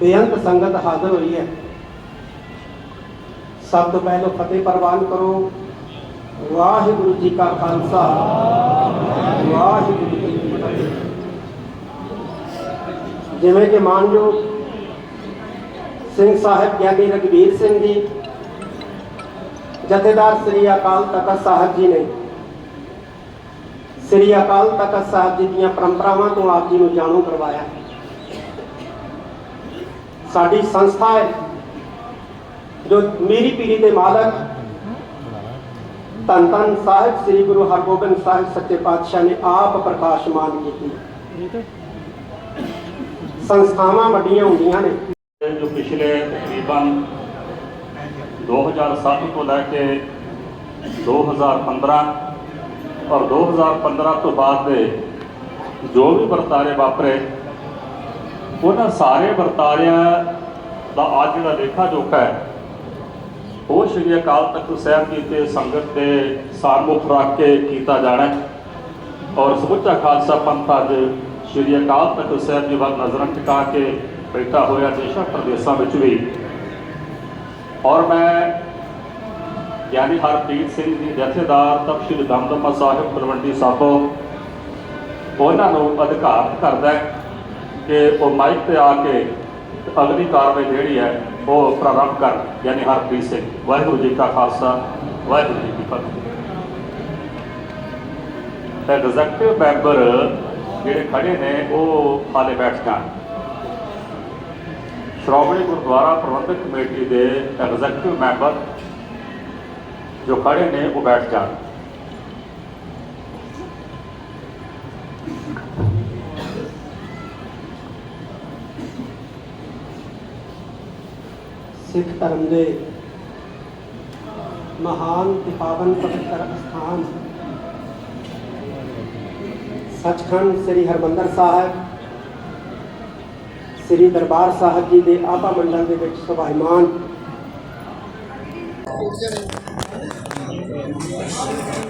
ਬੇਅੰਤ ਸੰਗਤ ਹਾਜ਼ਰ ਹੋਈ ਹੈ। ਸਭ ਤੋਂ ਪਹਿਲਾਂ ਫਤਿਹ ਪ੍ਰਵਾਨ ਕਰੋ। ਵਾਹਿਗੁਰੂ ਜੀ ਕਾ ਖਾਲਸਾ। ਵਾਹਿਗੁਰੂ ਜੀ ਕੀ ਫਤਿਹ। ਜਿਵੇਂ ਕਿ ਮਾਨਯੋਗ ਸਿੰਘ ਸਾਹਿਬ ਗਿਆਨੀ ਰਗਵੀਰ ਸਿੰਘ ਜੀ, ਜਥੇਦਾਰ ਸ੍ਰੀ ਅਕਾਲ ਤਖਤ ਸਾਹਿਬ ਜੀ ਨੇ, ਸ੍ਰੀ ਅਕਾਲ ਤਖਤ ਸਾਹਿਬ ਜੀ ਦੀਆਂ ਪਰੰਪਰਾਵਾਂ ਤੋਂ ਆਪ ਜੀ ਨੂੰ ਜਾਣੂ ਕਰਵਾਇਆ। ਸਾਡੀ ਸੰਸਥਾ ਹੈ, ਜੋ ਮੇਰੀ ਪੀੜੀ ਦੇ ਮਾਲਕ ਧੰਨ ਧੰਨ ਸਾਹਿਬ ਸ੍ਰੀ ਗੁਰੂ ਹਰਗੋਬਿੰਦ ਸਾਹਿਬ ਸੱਚੇ ਪਾਤਸ਼ਾਹ ਨੇ ਆਪ ਪ੍ਰਕਾਸ਼ਮਾਨ ਕੀਤੀ। ਸੰਸਥਾਵਾਂ ਵੱਡੀਆਂ ਹੁੰਦੀਆਂ ਨੇ। ਜੋ ਪਿਛਲੇ ਤਕਰੀਬਨ 2007 ਤੋਂ ਲੈ ਕੇ 2015 ਔਰ 2015 ਤੋਂ ਬਾਅਦ ਦੇ ਜੋ ਵੀ ਵਰਤਾਰੇ ਵਾਪਰੇ ਉਹਨਾਂ ਸਾਰੇ ਵਰਤਾਰਿਆਂ ਦਾ ਅੱਜ ਜਿਹੜਾ ਲੇਖਾ ਜੋਖਾ ਹੈ। ਉਹ ਸ਼੍ਰੀ ਅਕਾਲ ਤਖਤ ਸਾਹਿਬ ਜੀ ਤੇ ਸੰਗਤ ਦੇ ਸਾਰਮੁਖ ਰੱਖ ਕੇ ਕੀਤਾ ਜਾਣਾ ਔਰ ਸਮੁੱਚਾ ਖਾਲਸਾ ਪੰਥ ਅੱਜ ਸ਼੍ਰੀ ਅਕਾਲ ਤਖਤ ਸਾਹਿਬ ਜੀ ਵੱਲ ਨਜ਼ਰਾਂ ਟਿਕਾ ਕੇ ਬੈਠਾ ਹੋਇਆ ਦੇਸ਼ਾਂ ਪ੍ਰਦੇਸ਼ਾਂ ਵਿੱਚ ਵੀ। ਔਰ ਮੈਂ ਗਿਆਨੀ ਹਰਪ੍ਰੀਤ ਸਿੰਘ ਜੀ ਜਥੇਦਾਰ ਤਪਸ਼ੀ ਦਮਦਮਾ ਸਾਹਿਬ ਤਲਵੰਡੀ ਸਾਬੋ, ਉਹਨਾਂ ਨੂੰ ਅਧਿਕਾਰਤ ਕਰਦਾ ਹੈ ਕਿ ਉਹ ਮਾਈਕ ਤੇ ਆ ਕੇ ਅਗਲੀ ਕਾਰਵਾਈ ਜਿਹੜੀ ਹੈ, ਉਹ ਪ੍ਰਾਰੰਭ ਕਰ ਯਾਨੀ ਹਰਪ੍ਰੀਤ ਸਿੰਘ। ਵਾਹਿਗੁਰੂ ਜੀ ਕਾ ਖਾਲਸਾ, ਵਾਹਿਗੁਰੂ ਜੀ ਕੀ ਫਤਿਹ। ਐਗਜ਼ੈਕਟਿਵ ਮੈਂਬਰ ਜਿਹੜੇ ਖੜੇ ਨੇ, ਉਹ ਹਾਲੇ ਬੈਠ ਜਾਣ। ਸ਼੍ਰੋਮਣੀ ਗੁਰਦੁਆਰਾ ਪ੍ਰਬੰਧਕ ਕਮੇਟੀ ਦੇ ਐਗਜ਼ੈਕਟਿਵ ਮੈਂਬਰ ਜੋ ਖੜੇ ਨੇ, ਉਹ ਬੈਠ ਜਾਣ। ਸਿੱਖ ਧਰਮ ਦੇ ਮਹਾਨ ਤੇ ਪਾਵਨ ਪਵਿੱਤਰ ਸਥਾਨ ਸੱਚਖੰਡ ਸ੍ਰੀ ਹਰਮੰਦਰ ਸਾਹਿਬ, ਸ੍ਰੀ ਦਰਬਾਰ ਸਾਹਿਬ ਜੀ ਦੇ ਆਭਾ ਮੰਡਲ ਦੇ ਵਿੱਚ ਸੁਭਾਈਮਾਨ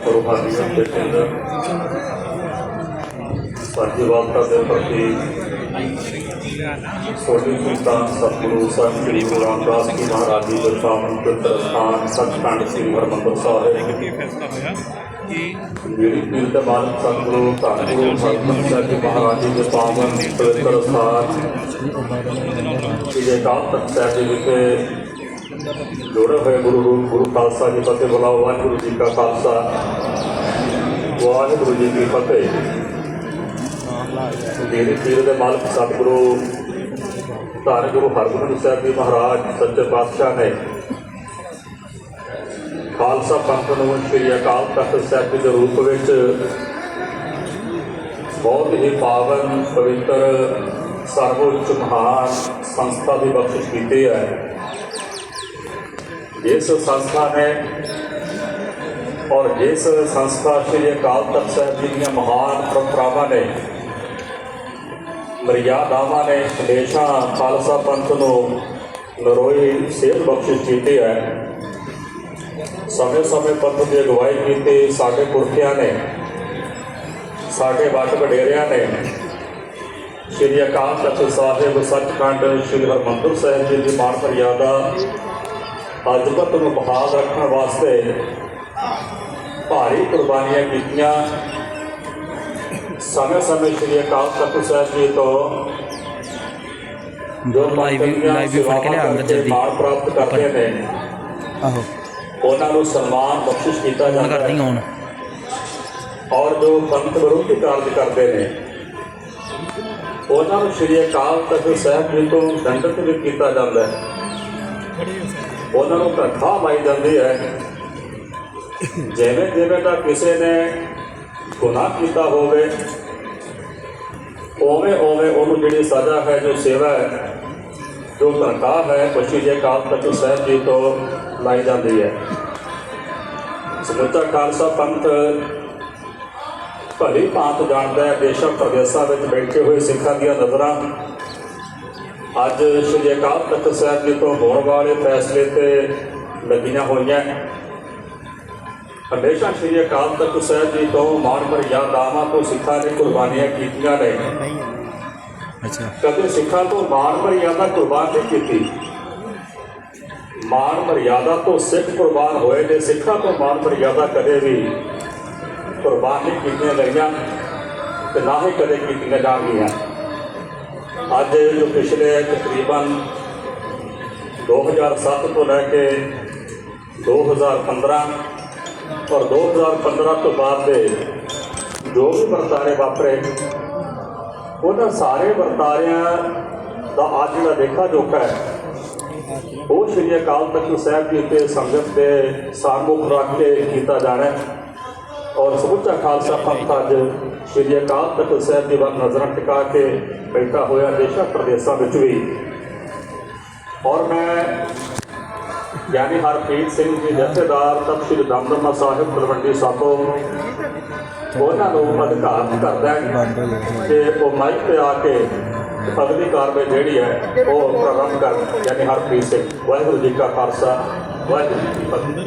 ਰੂਹਾਨੀਅਤ ਦੇ ਕੇਂਦਰ ਸਾਜੀਵਾਲਤਾ ਦੇ ਪ੍ਰਤੀ ਸੋਢੀ ਸੁਲਤਾਨ ਸਤਿਗੁਰੂ ਸਾਹਿਬ ਸ੍ਰੀ ਗੁਰੂ ਰਾਮਦਾਸ ਜੀ ਮਹਾਰਾਜ ਜੀ ਦੇ ਪਾਵਨ ਪਵਿੱਤਰ ਸਥਾਨ ਸੱਚਖੰਡ ਸ੍ਰੀ ਹਰਿਮੰਦਰ ਸਾਹਿਬ ਜਿਹੜੀ ਪੀਰ ਦੇ ਮਾਲਕ ਸਤਿਗੁਰੂ ਧੰਨ ਗੁਰੂ ਹਰਗੋਬਿੰਦ ਸਾਹਿਬ ਜੀ ਮਹਾਰਾਜ ਜੀ ਦੇ ਪਵਿੱਤਰ ਸਥਾਨ ਸ੍ਰੀ ਅਕਾਲ ਤਖਤ ਸਾਹਿਬ ਜੋੜੇ ਹੋਏ ਗੁਰੂ ਰੂਪ ਗੁਰੂ ਖਾਲਸਾ ਜੀ ਫਤਿਹ ਬੁਲਾਓ ਵਾਹਿਗੁਰੂ ਜੀ ਕਾ ਖਾਲਸਾ ਵਾਹਿਗੁਰੂ ਜੀ ਕੀ ਫਤਿਹ। ਮੇਰੇ ਪੀਰ ਦੇ ਮਾਲਕ ਸਤਿਗੁਰੂ, ਧੰਨ ਗੁਰੂ ਹਰਗੋਬਿੰਦ ਸਾਹਿਬ ਜੀ ਮਹਾਰਾਜ, ਸੱਚੇ ਪਾਤਸ਼ਾਹ ਨੇ। ਖਾਲਸਾ ਪੰਥ ਨੂੰ ਸ੍ਰੀ ਅਕਾਲ ਤਖਤ ਸਾਹਿਬ ਦੇ ਰੂਪ ਵਿੱਚ ਬਹੁਤ ਹੀ ਪਾਵਨ, ਪਵਿੱਤਰ, ਸਰਵਉੱਚ ਮਹਾਨ ਸੰਸਥਾ ਦੀ ਬਖਸ਼ਿਸ਼ ਕੀਤੀ ਹੈ। ਜਿਸ ਸੰਸਥਾ ਨੇ ਔਰ ਜਿਸ ਸੰਸਥਾ ਸ੍ਰੀ ਅਕਾਲ ਤਖਤ ਸਾਹਿਬ ਜੀ ਦੀਆਂ ਮਹਾਨ ਪਰੰਪਰਾਵਾਂ ਨੇ ਮਰਿਆਦਾਵਾਂ ਨੇ ਹਮੇਸ਼ਾ ਖਾਲਸਾ ਪੰਥ ਨੂੰ ਨਰੋਈ ਸੇਧ ਬਖਸ਼ਿਸ਼ ਕੀਤੀ ਹੈ। ਸਮੇਂ ਸਮੇਂ ਪੰਥ ਦੀ ਅਗਵਾਈ ਕੀਤੀ ਸਾਡੇ ਪੁਰਖਿਆਂ ਨੇ, ਸਾਡੇ ਵੱਡ ਵਡੇਰਿਆਂ ਨੇ। ਸ੍ਰੀ ਅਕਾਲ ਤਖਤ ਸਾਹਿਬ, ਸੱਚਖੰਡ ਸ੍ਰੀ ਹਰਿਮੰਦਰ ਸਾਹਿਬ ਜੀ ਦੀ ਮਾਨ ਮਰਿਆਦਾ ਅਜਬਤ ਨੂੰ ਬਹਾਲ ਰੱਖਣ ਵਾਸਤੇ ਭਾਰੀ ਕੁਰਬਾਨੀਆਂ ਕੀਤੀਆਂ। ਸਮੇਂ ਸਮੇਂ ਸ੍ਰੀ ਅਕਾਲ ਤਖਤ ਸਾਹਿਬ ਜੀ ਤੋਂ ਜੋ ਲਾਈਵ ਲਾਈਵ ਫੜ ਕੇ ਲਿਆ ਅੰਦਰ ਜਲਦੀ। ਪ੍ਰਾਪਤ ਕਰਦੇ ਨੇ ਆਹੋ। ਉਹਨਾਂ ਨੂੰ ਸਨਮਾਨ ਬਖਸ਼ਿਸ਼ ਕੀਤਾ ਜਾਂਦਾ ਕਰਦੀ ਹੁਣ ਔਰ ਜੋ ਪੰਥ ਵਿਰੋਧੀ ਕਾਰਜ ਕਰਦੇ ਨੇ ਉਹਨਾਂ ਨੂੰ ਸ੍ਰੀ ਅਕਾਲ ਤਖਤ ਸਾਹਿਬ ਜੀ ਤੋਂ ਦੰਡਿਤ ਵੀ ਕੀਤਾ ਜਾਂਦਾ ਹੈ। ਉਹਨਾਂ ਨੂੰ ਧੱਕਾ ਮਾਈ ਜਾਂਦੀ ਹੈ। ਜਿਵੇਂ ਜਿਵੇਂ ਦਾ ਕਿਸੇ ਨੇ ਗੁਨਾਹ ਕੀਤਾ ਹੋਵੇ ਉਵੇਂ ਉਵੇਂ ਉਹਨੂੰ ਜਿਹੜੀ ਸਜ਼ਾ ਹੈ, ਜੋ ਸੇਵਾ ਹੈ, ਜੋ ਤਨਖਾਹ ਹੈ ਉਹ ਸ੍ਰੀ ਅਕਾਲ ਤਖਤ ਸਾਹਿਬ ਜੀ ਤੋਂ ਲਾਈ ਜਾਂਦੀ ਹੈ। ਸਮੁੱਚਾ ਖਾਲਸਾ ਪੰਥ ਭਲੀ ਭਾਂਤ ਜਾਣਦਾ ਹੈ ਦੇਸ਼ਾਂ ਪ੍ਰਦੇਸ਼ਾਂ ਵਿੱਚ ਬੈਠੇ ਹੋਏ ਸਿੱਖਾਂ ਦੀਆਂ ਨਜ਼ਰਾਂ। ਅੱਜ ਸ੍ਰੀ ਅਕਾਲ ਤਖਤ ਸਾਹਿਬ ਜੀ ਤੋਂ ਹੋਣ ਵਾਲੇ ਫੈਸਲੇ ਤੇ ਲੱਗੀਆਂ ਹੋਈਆਂ। ਹਮੇਸ਼ਾ ਸ੍ਰੀ ਅਕਾਲ ਤਖਤ ਸਾਹਿਬ ਜੀ ਤੋਂ ਮਾਣ ਮਰਿਆਦਾਵਾਂ ਤੋਂ ਸਿੱਖਾਂ ਨੇ ਕੁਰਬਾਨੀਆਂ ਕੀਤੀਆਂ ਨੇ। ਅੱਛਾ। ਕਦੇ ਸਿੱਖਾਂ ਤੋਂ ਮਾਣ ਮਰਿਆਦਾ ਕੁਰਬਾਨ ਨਹੀਂ ਕੀਤੀ। ਮਾਣ ਮਰਿਆਦਾ ਤੋਂ ਸਿੱਖ ਕੁਰਬਾਨ ਹੋਏ ਨੇ। ਸਿੱਖਾਂ ਤੋਂ ਮਾਣ ਮਰਿਆਦਾ ਕਦੇ ਵੀ ਕੁਰਬਾਨ ਨਹੀਂ ਕੀਤੀਆਂ ਗਈਆਂ ਤੇ ਨਾ ਹੀ ਕਦੇ ਕੀਤੀਆਂ ਜਾਣਗੀਆਂ। ਅੱਜ ਜੋ ਪਿਛਲੇ ਤਕਰੀਬਨ 2007 ਤੋਂ ਲੈ ਕੇ 2015 ਔਰ 2015 ਤੋਂ ਬਾਅਦ ਦੇ ਜੋ ਵੀ ਵਰਤਾਰੇ ਵਾਪਰੇ, ਉਹਨਾਂ ਸਾਰੇ ਵਰਤਾਰਿਆਂ ਦਾ ਅੱਜ ਜਿਹੜਾ ਦੇਖਾ ਜੋਖਾ ਹੈ। ਉਹ ਸ਼੍ਰੀ ਅਕਾਲ ਤਖਤ ਸਾਹਿਬ ਜੀ ਉੱਤੇ ਸੰਗਤ ਦੇ ਸਾਮੁਖ ਰੱਖ ਕੇ ਕੀਤਾ ਜਾਣਾ ਔਰ ਸਮੁੱਚਾ ਖਾਲਸਾ ਪੰਥ ਅੱਜ ਸ਼੍ਰੀ ਅਕਾਲ ਤਖਤ ਸਾਹਿਬ ਜੀ ਵੱਲ ਨਜ਼ਰਾਂ ਟਿਕਾ ਕੇ ਬੈਠਾ ਹੋਇਆ ਦੇਸ਼ਾਂ ਪ੍ਰਦੇਸ਼ਾਂ ਵਿੱਚ ਵੀ। ਔਰ ਮੈਂ ਗਿਆਨੀ ਹਰਪ੍ਰੀਤ ਸਿੰਘ ਜੀ, ਜਥੇਦਾਰ ਤਖਤ ਸ੍ਰੀ ਦਮਦਮਾ ਸਾਹਿਬ, ਤਲਵੰਡੀ ਸਾਬੋ। ਉਹਨਾਂ ਨੂੰ ਅਧਿਕਾਰ ਕਰਦਾ ਹੈ ਕਿ ਉਹ ਮਾਈਕ ਤੇ ਆ ਕੇ ਅਗਲੀ ਕਾਰਵਾਈ ਜਿਹੜੀ ਹੈ, ਉਹ ਪ੍ਰਾਰੰਭ ਕਰ ਯਾਨੀ ਹਰਪ੍ਰੀਤ ਸਿੰਘ। ਵਾਹਿਗੁਰੂ ਜੀ ਕਾ ਖਾਲਸਾ, ਵਾਹਿਗੁਰੂ ਜੀ ਕੀ ਫਤਿਹ।